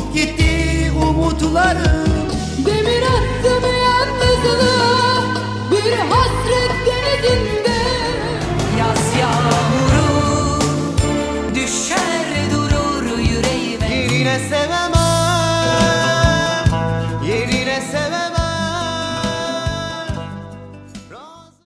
Uçup gitti umutlarım. Demir attım yalnızlığa Bir hasret denizinde. Yaz yağmuru Düşer durur yüreğime. Yerine sevemem.